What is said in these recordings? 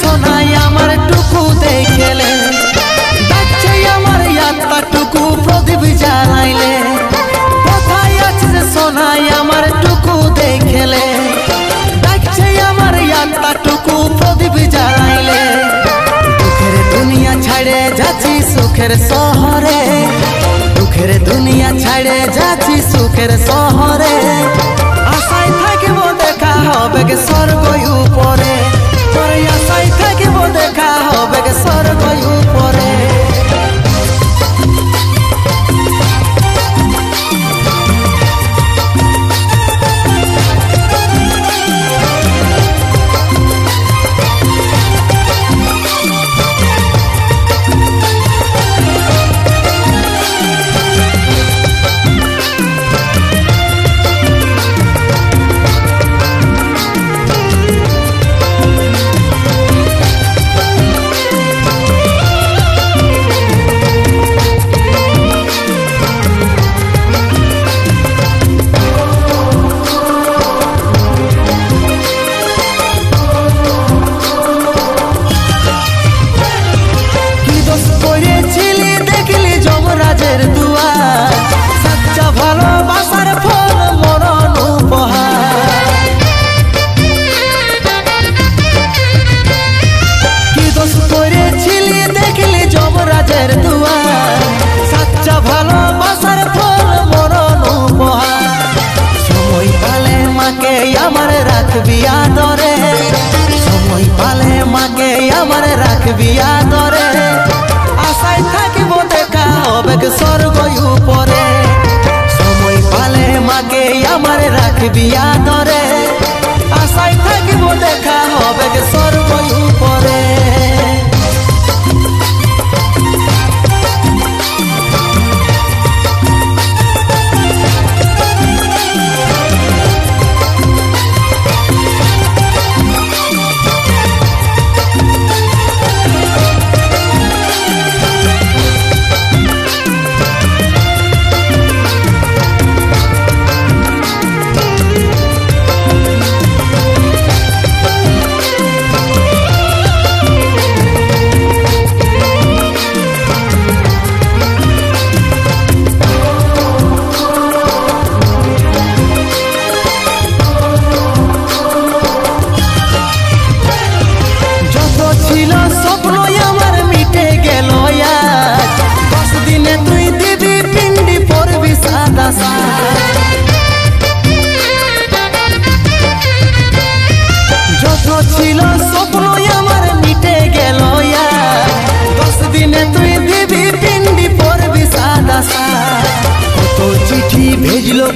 সোনাই আমার টুকু দেখেলে ডাকছে আমার আত্মা টুকু প্রদীপ জ্বালাইলে কোথায় আছে সোনাই আমার টুকু দেখেলে ডাকছে আমার আত্মা টুকু প্রদীপ জ্বালাইলে দুঃখের দুনিয়া ছাড়ে যাচ্ছি সুখের শহরে, দুঃখের দুনিয়া ছাড়ে যাচ্ছি সুখের শহরে। আমার রাখবি আদরে। সময় পালে মাকে আমার রাখবি আদরে। আশায় থাকিব দেখা হবে স্বর্গ উপরে। সময় পালে মাকে আমার রাখবি আদরে।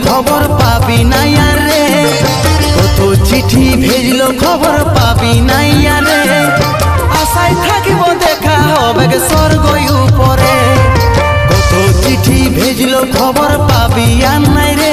খবর পাবি নাই আর। কত চিঠি ভেজলো, খবর পাবি নাই আরে। আশায় থাকিব দেখা হবে স্বর্গ উপরে। কত চিঠি ভেজলো, খবর পাবি আর নাই রে।